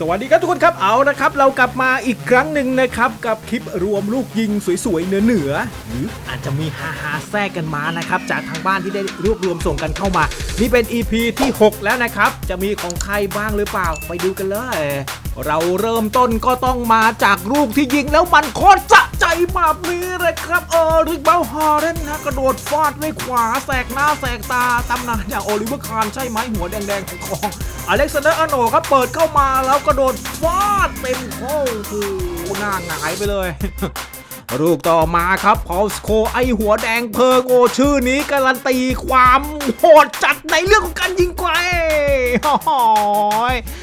สวัสดีครับทุกคนครับเอานะครับ เรากลับมาอีกครั้งหนึ่งนะครับกับคลิปรวมลูกยิงสวยๆเหนือๆหรืออาจจะมีฮาฮาแทรกกันมานะครับจากทางบ้านที่ได้รวบรวมส่งกันเข้ามา นี่เป็น EP ที่ 6 แล้วนะครับ จะมีของใครบ้างหรือเปล่าไปดูกันเลย เราเริ่มต้นก็ต้องมาจากลูกที่ยิงแล้วมันโคตรจะใจแบบนี้เลยครับเออริกเบลฮาร์เรนนะกระโดดฟาดด้วยขวาแสกหน้าแสกตาตำนานอย่างโอลิเวอร์คาร์นใช่ไหมหัวแดงๆของ อเล็กซานเดอร์อโนครับเปิดเข้ามาแล้วกระโดดฟาดเต็มโอ้โหหน้าหงายไปเลย ลูกต่อมาครับพอลสโคไอหัวแดงเพลิงโอชื่อนี้การันตีความโหดจัดในเรื่องของการยิงไกล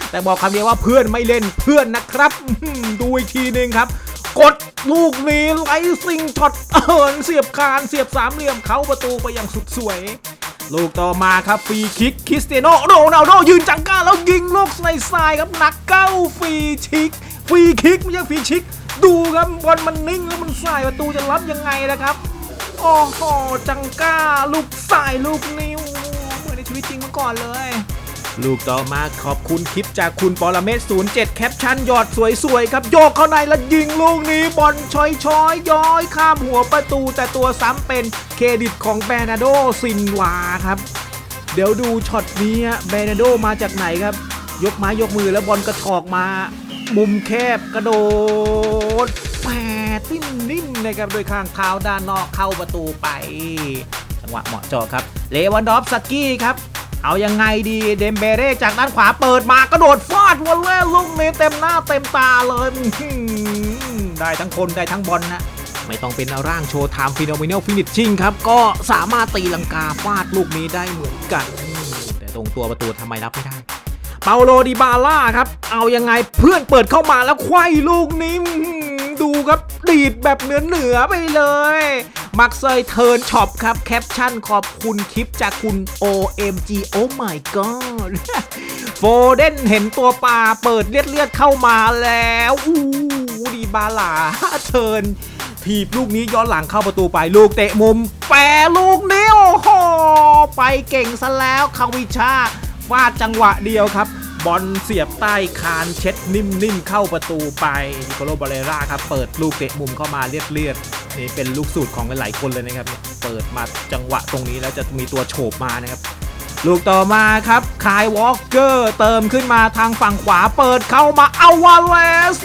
แต่บอกคำเดียวว่าเพื่อนไม่เล่นเพื่อนนะครับ ดูอีกทีหนึ่งครับ กดลูกนี้ไลซิงช็อตเอินเสียบคานเสียบสามเหลี่ยมเข้าประตูไปอย่างสุดสวย ลูกต่อมาครับฟรีคิกคริสเตียโนโรนัลโดยืนจังก้าแล้วยิงลูกในทรายครับหนักเก้าฟรีชิกฟรีคิกไม่ใช่ฟรีชิก ดูครับบอลมันนิ่งแล้วมันใส่ประตูจะรับยังไงนะครับโอ้โหจังก้า ลูกใส่ลูกนิ้วเหมือนในชีวิตจริงมาก่อนเลย ลูกต่อมาขอบคุณคลิปจากคุณปรเมศ07 แคปชั่นยอดสวยๆ ครับ โยกเข้าในแล้วยิงลูกนี้บอลชอยชอยย้อยข้ามหัวประตูแต่ตัวซ้ำเป็นเครดิตของแบรนาโดซินวาครับ เดี๋ยวดูช็อตนี้แบรนาโดมาจากไหนครับ ยกไม้ยกมือแล้วบอลกระชอกมา มุมแคบกระโดดแปดติ้นนิ่มนะครับโดยข้างเท้าด้านนอกเข้าประตูไป จังหวะเหมาะเจาะครับ เลวันดอฟสกี้ครับ เอายังไงดีเดมเบเร่จากด้านขวาเปิดมากระโดดฟาดวอลเล่ลูกนี้เต็มหน้าเต็มตาเลยได้ทั้งคนได้ทั้งบอลนะไม่ต้องเป็นร่างโชว์ไทม์ฟิโนมินลฟินิชชิ่งครับ ก็สามารถตีลังกาฟาดลูกนี้ได้เหมือนกัน แต่ตรงตัวประตูทำไมรับไม่ได้ เปาโลดิบาล่าครับ เอายังไงเพื่อนเปิดเข้ามาแล้วไขว้ลูกนี้ ดูครับ ดีดแบบเหนือเหนือๆไปเลยมักเซยเทิร์นช็อปครับ แคปชั่นขอบคุณคลิปจากคุณ OMG Oh my god โฟเดนเห็นตัวปลาเปิดเลียดเลียดเข้ามาแล้วอู้ดีบาล่าเทิร์นถีบลูกนี้ย้อนหลังเข้าประตูไปลูกเตะมุม แปรลูกนี้โอ้โห ไปเก่งซะแล้วคาวิชาฟาดจังหวะเดียวครับ บอลเสียบใต้คานเช็ดนิ่มๆ เข้าประตูไปนิโคโลบาเลราครับ เปิดลูกเตะมุมเข้ามาเลียดๆนี่เป็นลูกสูตรของหลายๆคนเลยนะครับเปิดมาจังหวะตรงนี้แล้วจะมีตัวโฉบมานะครับลูกต่อมาครับคายวอล์กเกอร์เติมขึ้นมาทางฝั่งขวาเปิดเข้ามาอาวาเลส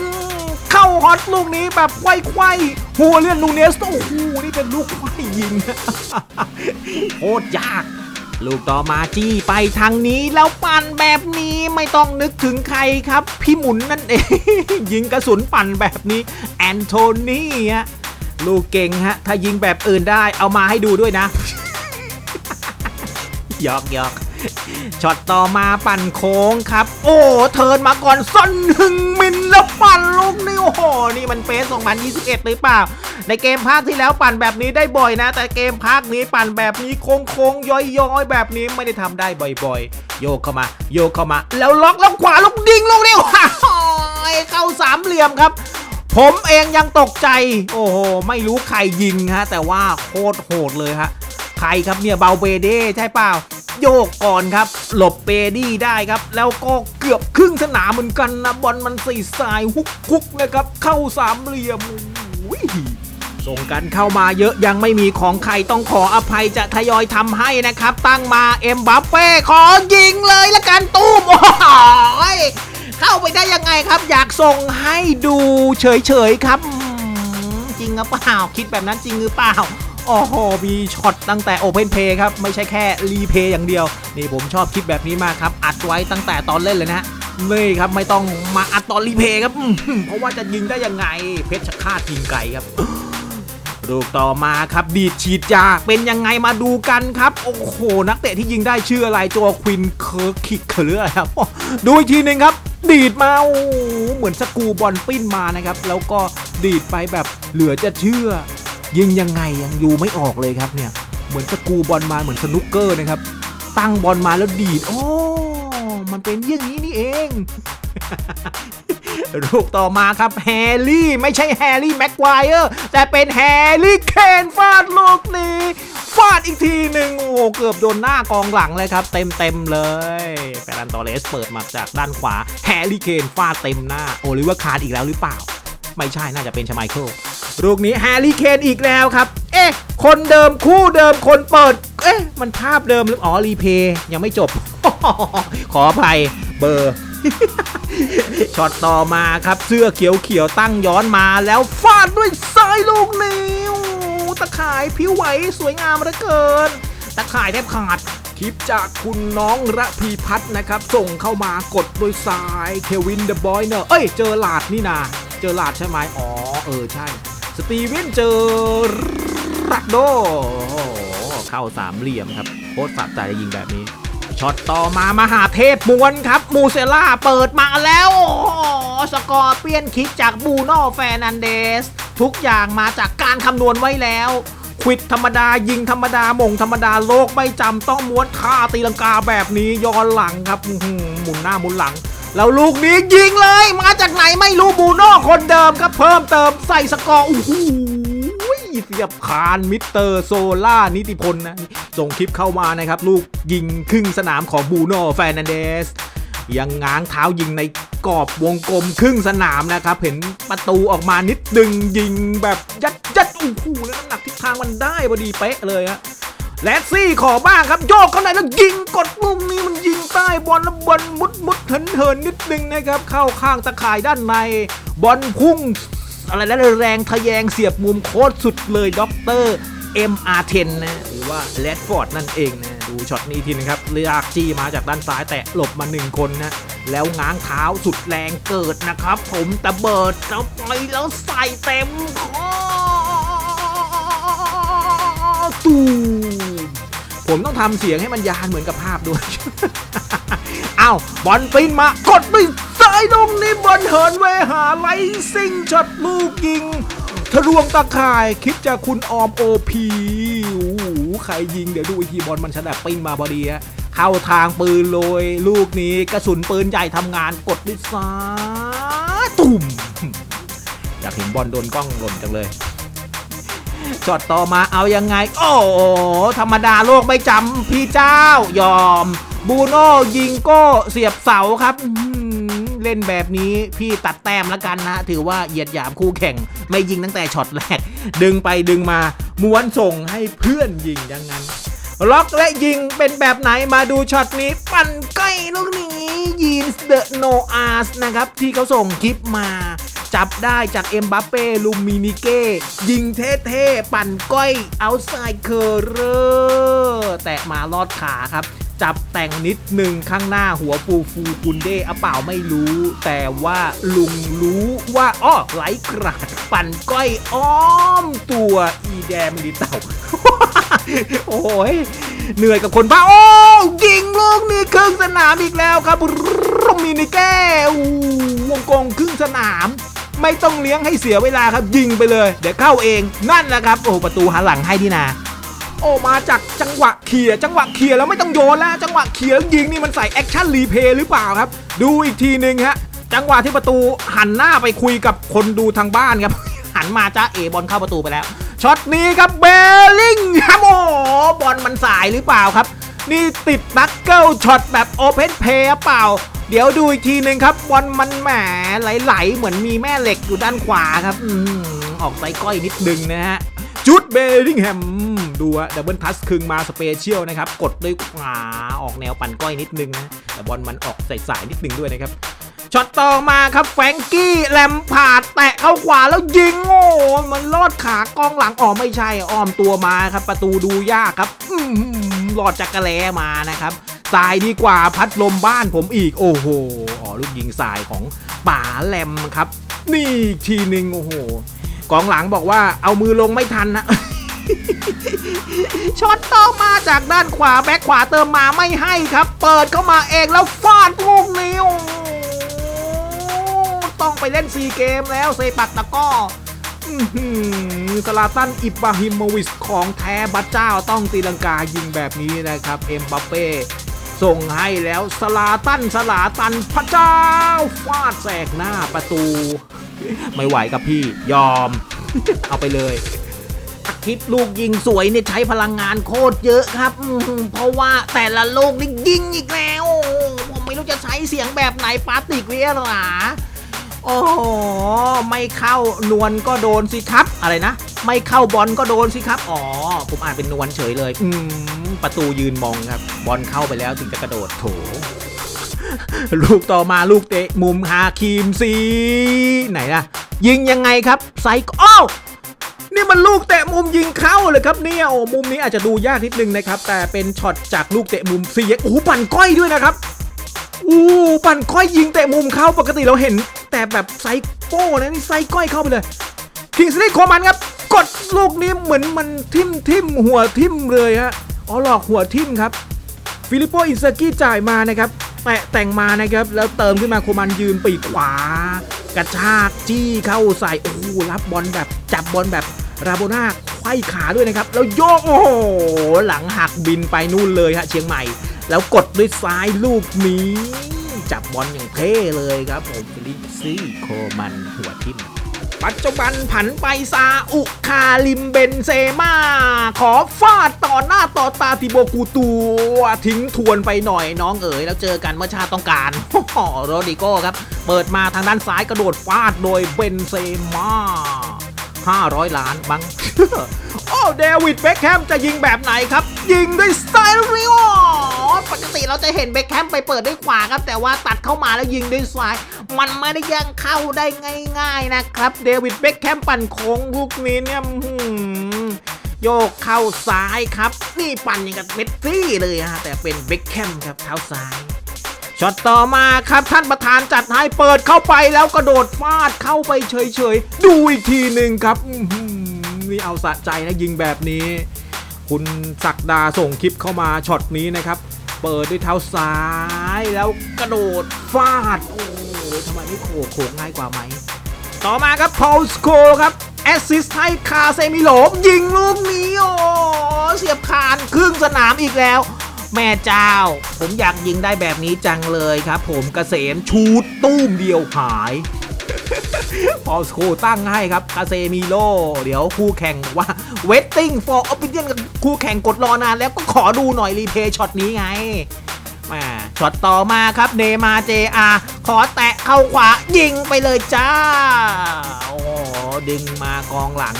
เข้าฮอตลูกนี้แบบไขว้ๆหัวเลียนลูเนสโอ้โหนี่เป็นลูกไขว้ยิงโคตรยาก ลูกต่อมาจี้ไปทางนี้แล้วปั่นแบบนี้ไม่ต้องนึกถึงใครครับ พี่หมุนนั่นเอง ยิงกระสุนปั่นแบบนี้ แอนโทนีฮะลูกเก่งฮะ ถ้ายิงแบบอื่นได้เอามาให้ดูด้วยนะยอกยอกช็อตต่อมาปั่นโค้งครับ โอ้เทิร์นมาก่อนซอนหนึ่งมินแล้วปั่นลูกนี่โอ้โหนี่มันเฟส2021หรือเปล่า ในเกมภาคที่แล้วปั่นแบบนี้ได้บ่อยนะ แต่เกมภาคนี้ปั่นแบบนี้โค้งโค้งๆย้อยย้อยๆแบบนี้ไม่ได้ทำได้บ่อยๆ โยกเข้ามา โยกเข้ามา แล้วล็อกแล้วขวาลูกดิงลูกนี้ว้าวเข้าสามเหลี่ยมครับผมเองยังตกใจ โอ้โห ไม่รู้ใครยิงฮะ แต่ว่าโคตรโหดเลยฮะ ใครครับเนี่ยเบาเบเด้ใช่เปล่า โยกก่อนครับ หลบเบดี้ได้ครับ แล้วก็เกือบครึ่งสนามเหมือนกันนะ บอลมันสีสายฮุกคุกนะครับ เข้าสามเหลี่ยมโอ้ย ส่งกันเข้ามาเยอะยังไม่มีของใครต้องขออภัยจะทยอยทำให้นะครับ ตั้งมาเอ็มบัปเป้ขอยิงเลยละกันตู้มโอ้ยเข้าไปได้ยังไงครับ อยากส่งให้ดูเฉยๆครับ จริงหรือเปล่า คิดแบบนั้นจริงหรือเปล่าโอ้โห มีช็อตตั้งแต่ Open Play ครับ ไม่ใช่แค่รีเพย์อย่างเดียว นี่ผมชอบคลิปแบบนี้มากครับ อัดไว้ตั้งแต่ตอนเล่นเลยนะฮะนี่ครับไม่ต้องมาอัดตอนรีเพย์ครับ เพราะว่าจะยิงได้ยังไง เพชรฆาตยิงไกลครับ ลูกต่อมาครับดีดฉีดยาเป็นยังไงมาดูกันครับ โอ้โห นักเตะที่ยิงได้ชื่ออะไรตัวควินเคิร์คิกหรือครับ ดูอีกทีหนึ่งครับ ดีดมาโอ้เหมือนสกูบอลปิ้นมานะครับ แล้วก็ดีดไปแบบเหลือจะเชื่อ ยิงยังไงยังดูไม่ออกเลยครับเนี่ยเหมือนสกูบอลมาเหมือนสนุกเกอร์นะครับ ตั้งบอลมาแล้วดีดโอ้มันเป็นอย่างนี้นี่เอง ลูกต่อมาครับแฮร์รี่ไม่ใช่แฮร์รี่แม็กควายเออร์แต่เป็นแฮร์รี่เคนฟาดลูกนี้ฟาดอีกทีหนึ่งโอ้โหเกือบโดนหน้ากองหลังเลยครับ เต็มเต็มเลยแฟรันตอเรสเปิดมาจากด้านขวาแฮร์รี่เคนฟาดเต็มหน้าโอลิเวอร์คาร์ดอีกแล้วหรือเปล่า ไม่ใช่น่าจะเป็นชไมเคิลลูกนี้แฮร์รี่เคนอีกแล้วครับ เอ๊ะ คนเดิมคู่เดิมคนเปิด เอ๊ะ มันภาพเดิมหรืออ๋อรีเพย์ยังไม่จบ ขออภัยเบอร์ ช็อตต่อมาครับเสื้อเขียวๆตั้งย้อนมาแล้วฟาดด้วยซ้ายลูกนิ้วตะข่ายผิวไหวสวยงามเหลือเกิน ตะข่ายแทบขาดคลิปจากคุณน้องระพีพัฒน์นะครับ ส่งเข้ามากดด้วยซ้ายเควินเดอะบอยเนอร์เอ้ยเจอหลาดนี่นาเจอหลาดใช่ไหมอ๋อเออใช่ สตีเวนเจอรักโดเข้าสามเหลี่ยมครับโคตรสะใจยิงแบบนี้ ช็อตต่อมามหาเทพมวนครับ มูเซล่าเปิดมาแล้ว สกอร์เปียนคิกจากบูโน่แฟนันเดส ทุกอย่างมาจากการคำนวณไว้แล้วควิดธรรมดายิงธรรมดามงธรรมดาโลกไม่จำต้องม้วนค่าตีลังกาแบบนี้ย้อนหลังครับอื้อหือหมุนหน้าหมุนหลัง แล้วลูกนี้ยิงเลย มาจากไหนไม่รู้บูโน่คนเดิมครับเพิ่มเติมใส่สกอร์โอ้โหเสียบคานมิสเตอร์โซล่านิติพลนะ ส่งคลิปเข้ามานะครับ ลูกยิงครึ่งสนามของบูโน่แฟนันเดสยังง้างเท้ายิงในกรอบวงกลมครึ่งสนามนะครับ เห็นประตูออกมานิดดึงยิงแบบยัดยัดโอ้โหแล้วน้ำหนักทิศทางมันได้พอดีเป๊ะเลยฮะแลดซี่ขอบ้างครับโยกเข้าในแล้วยิงกดลูกนี้มันยิงใต้บอลแล้วบอลมุดมุดเหินเหินนิดนึงนะครับ เข้าข้างตะข่ายด้านใน บอลพุ่ง อะไรแล้วแรงทะแยงเสียบมุมโคตรสุดเลยด็อกเตอร์ MR10 นะหรือว่าแรดฟอร์ดนั่นเองนะดูช็อตนี้ทีนึงครับเลือกจี้มาจากด้านซ้ายแต่หลบมาหนึ่งคนนะแล้วง้างเท้าสุดแรงเกิดนะครับ ผมตะเบิดแล้วไปแล้วใส่เต็มคอตูผมต้องทำเสียงให้มันยานเหมือนกับภาพด้วยอ้าวบอลปิ้นมากดไปซ้ายลงนี่บอลเหินเวหาไลซิงช็อตลูกยิง ทะลวงตะข่ายคลิปจากคุณออมโอพีโอ้โหใครยิงเดี๋ยวดูอีกทีบอลมันฉลับปิ้นมาพอดีฮะเข้าทางปืนโรยลูกนี้กระสุนปืนใหญ่ทำงานกดด้วยซ้าตุ่มอยากเห็นบอลโดนกล้องหล่นจังเลยช็อตต่อมาเอายังไง โอ้ธรรมดาโลกไม่จำพี่เจ้ายอม บูโน่ยิงโก้เสียบเสาครับ เล่นแบบนี้พี่ตัดแต้มแล้วกันนะ ถือว่าเหยียดหยามคู่แข่ง ไม่ยิงตั้งแต่ช็อตแรก ดึงไปดึงมาม้วนส่งให้เพื่อนยิงอย่างนั้น ล็อกและยิงเป็นแบบไหนมาดูช็อตนี้ปั่นใกล้ลูกนี้ยีนส์เดอะโนอาร์สนะครับ ที่เขาส่งคลิปมาจับได้จากเอ็มบัปเป้ลูมินิเก้ยิงเท่ๆ ปั่นก้อยเอาไซด์เคอร์เรอร์แตะมาลอดขาครับ จับแต่งนิดหนึ่งข้างหน้าหัวฟูฟูกุนเดอเปล่าไม่รู้ แต่ว่าลุงรู้ว่าอ้อไหลกราดปั่นก้อยอ้อมตัวอีแดมดิเต่า โอ้ยเหนื่อยกับคนบ้า โอ้ยิงลูกนี้ครึ่งสนามอีกแล้วครับรุมินิเก้วงกงครึ่งสนามไม่ต้องเลี้ยงให้เสียเวลาครับยิงไปเลย เดี๋ยวเข้าเองนั่นแหละครับ โอ้ประตูหันหลังให้นี่นา โอ้มาจากจังหวะเขี่ยจังหวะเขี่ยแล้วไม่ต้องโยนแล้วจังหวะเขี่ยยิงนี่มันใส่แอคชั่นรีเพย์หรือเปล่าครับ ดูอีกทีหนึ่งฮะจังหวะที่ประตูหันหน้าไปคุยกับคนดูทางบ้านครับ หันมาจ้าเอบอลเข้าประตูไปแล้วช็อตนี้ครับเบลลิงแฮมโอ้บอลมันสายหรือเปล่าครับ นี่ติดนักเกิลช็อตแบบโอเพนเพย์เปล่า เดี๋ยวดูอีกทีหนึ่งครับบอลมันแหมไหลๆเหมือนมีแม่เหล็กอยู่ด้านขวาครับอืมออกไซก้อยนิดนึงนะฮะจุดเบลลิงแฮม ดูอะดับเบิลทัสคึงมาสเปเชียลนะครับ กดด้วยขวาออกแนวปั่นก้อยนิดนึงนะ แต่บอลมันออกใส่ๆนิดนึงด้วยนะครับช็อตต่อมาครับแฟรงกี้แลมพาดแตะเข้าขวาแล้วยิงโอ้โหมันลอดขากองหลังอ๋อไม่ใช่อ้อมตัวมาครับ ประตูดูยากครับอืหลอดจักรแลมานะครับสายดีกว่าพัดลมบ้านผมอีกโอ้โหอ๋อลูกยิงสายของป๋าแลมครับ นี่ทีหนึ่งโอ้โหกองหลังบอกว่าเอามือลงไม่ทันนะ ช็อตต่อมาจากด้านขวาแบ็คขวาเติมมาไม่ให้ครับ เปิดเข้ามาเองแล้วฟาดลูกนี้ต้องไปเล่นซีเกมแล้วเซปักตะก้อสลาตันอิบราฮิโมวิชของแท้บัตเจ้าต้องตีลังกายิงแบบนี้นะครับ เอ็มบัปเป้ส่งให้แล้วสลาตันสลาตันพระเจ้าฟาดแสกหน้าประตู ไม่ไหวกับพี่ยอม เอาไปเลย ตะคลิปลูกยิงสวยเนี่ยใช้พลังงานโคตรเยอะครับเพราะว่าแต่ละลูกนี่ยิงอีกแล้วผมไม่รู้จะใช้เสียงแบบไหนปาติกเวียหรอโอ้โหไม่เข้านวลก็โดนสิครับ อะไรนะ ไม่เข้าบอลก็โดนสิครับ อ๋อ ผมอ่านเป็นนวลเฉยเลย อืมประตูยืนมองครับ บอลเข้าไปแล้วถึงจะกระโดดโถ ลูกต่อมาลูกเตะมุมฮาคีมซีไหนล่ะ ยิงยังไงครับไซคอ้ นี่มันลูกเตะมุมยิงเข้าเลยครับเนี่ยโอ้มุมนี้อาจจะดูยากนิดนึงนะครับ แต่เป็นช็อตจากลูกเตะมุมซีโอ้โหปั่นก้อยด้วยนะครับอู้ปั่นก้อยยิงเตะมุมเข้าปกติเราเห็น แต่แบบไซโก้นะนี่ไซก้อยเข้าไปเลยคิงสลีโคมันครับ กดลูกนี้เหมือนมันทิ่มทิ่มหัวทิ่มเลยฮะอ๋อหลอกหัวทิ่มครับฟิลิปโปอินซากิจ่ายมานะครับแตะแต่งมานะครับ แล้วเติมขึ้นมาโคมันยืนปีกขวา กระชากจี้เข้าใส่โอ้โหรับบอลแบบจับบอลแบบ ราโบนาไขว้ขาด้วยนะครับ แล้วโยก โอ้โห หลังหักบินไปนู่นเลยฮะเชียงใหม่ แล้วกดด้วยซ้ายลูกนี้ จับบอลอย่างเท่เลยครับผมฟิลิปซี่โคมันหัวทิ่มปัจจุบันผันไปซาอุคาลิมเบนเซมาขอฟาดต่อหน้าต่อตาติโบกูตัวทิ้งทวนไปหน่อยน้องเอ๋ยแล้วเจอกันเมื่อชาติต้องการโรดิโก้ครับ เปิดมาทางด้านซ้ายกระโดดฟาดโดยเบนเซมา 500 ล้านบังโอ้เดวิดเบคแฮมจะยิงแบบไหนครับ ยิงด้วยสไตล์ริโอปกติเราจะเห็นเบคแฮมไปเปิดด้วยขวาครับ แต่ว่าตัดเข้ามาแล้วยิงด้วยซ้าย มันไม่ได้ยังเข้าได้ง่ายๆนะครับ เดวิดเบคแฮมปั่นโค้งลูกนี้เนี่ยโยกเข้าซ้ายครับ นี่ปั่นอย่างกับเมสซี่เลยฮะแต่เป็นเบคแฮมครับเท้าซ้าย ช็อตต่อมาครับท่านประธานจัดให้เปิดเข้าไปแล้วกระโดดฟาดเข้าไปเฉยๆ ดูอีกทีหนึ่งครับนี่เอาสะใจนะยิงแบบนี้ คุณศักดาส่งคลิปเข้ามาช็อตนี้นะครับ เปิดด้วยเท้าซ้ายแล้วกระโดดฟาด โอ้โหทำไมไม่โขกโขกง่ายกว่าไหม ต่อมาครับพอลสโคครับแอสซิสต์ให้คาเซมิโลยิงลูกนี้โอ้เสียบคานครึ่งสนามอีกแล้ว แม่เจ้า ผมอยากยิงได้แบบนี้จังเลยครับผมกเกษมชูดตู้มเดียวหายพอสโคตั้งให้ครับคาเซมิโล เดี๋ยวคู่แข่งว่า waiting for opinion กับคู่แข่งกดรอนานแล้วก็ขอดูหน่อยรีเพย์ช็อตนี้ไงมาช็อตต่อมาครับเนมาเจอาขอแตะเข้าขวายิงไปเลยจ้า โอ้ดึงมากองหลัง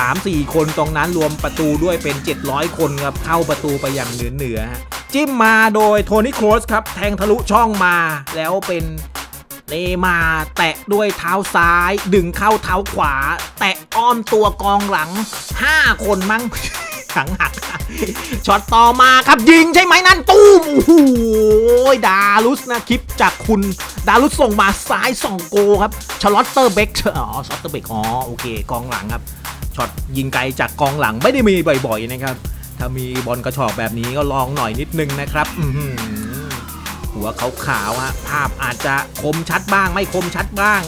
3-4 คนตรงนั้นรวมประตูด้วยเป็น 700 คนครับเข้าประตูไปอย่างเหนือเหนือฮะจิ้มมาโดยโทนี่โครสครับแทงทะลุช่องมาแล้วเป็นเนมาแตะด้วยเท้าซ้าย ดึงเข้าเท้าขวา แตะอ้อมตัวกองหลัง 5 คนมั้งขังหักช็อตต่อมาครับยิงใช่ไหมนั่นตู้มโอ้โหดารุสนะคลิปจากคุณดารุสส่งมาซ้ายส่องโกครับชลอตเตอร์เบกอ๋อชลอตเตอร์เบกอ๋อโอเค กองหลังครับ ช็อตยิงไกลจากกองหลังไม่ได้มีบ่อยๆนะครับ ถ้ามีบอลกระชอกแบบนี้ก็ลองหน่อยนิดนึงนะครับหือหัวขาวๆฮะภาพอาจจะคมชัดบ้าง ไม่คมชัดบ้าง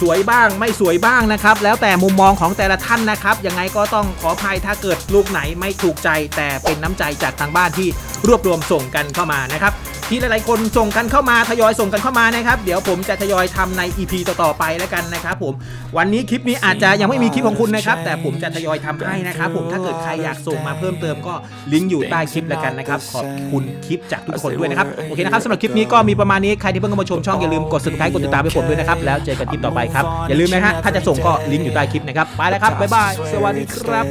สวยบ้างไม่สวยบ้างนะครับ แล้วแต่มุมมองของแต่ละท่านนะครับยังไงก็ต้องขออภัยถ้าเกิดลูกไหนไม่ถูกใจ แต่เป็นน้ำใจจากทางบ้านที่รวบรวมส่งกันเข้ามานะครับ ที่หลายๆ คนส่งกันเข้ามาทยอยส่งกันเข้ามานะครับ เดี๋ยวผมจะทยอยทำใน EP ต่อๆไปแล้วกันนะครับผมวันนี้คลิปนี้อาจจะยังไม่มีคลิปของคุณนะครับ แต่ผมจะทยอยทำให้นะครับ ผมถ้าเกิดใครอยากส่งมาเพิ่มเติมก็ลิงก์อยู่ใต้คลิปแล้วกันนะครับขอบคุณคลิปจากทุกคนด้วยนะครับโอเคนะครับสำหรับคลิปนี้ก็มีประมาณนี้ใครที่เพิ่งเข้ามาชมช่องอย่าลืมกด subscribe กดติดตามให้ผมด้วยนะครับแล้วเจอกันคลิปต่อไปครับอย่าลืมนะฮะถ้าจะส่งก็ลิงก์อยู่ใต้คลิปนะครับไปแล้วครับบ๊ายบายสวัสดีครับ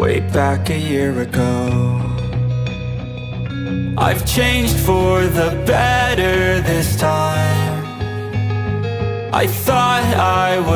Way back a year ago. I've changed for the better this time. I thought I would.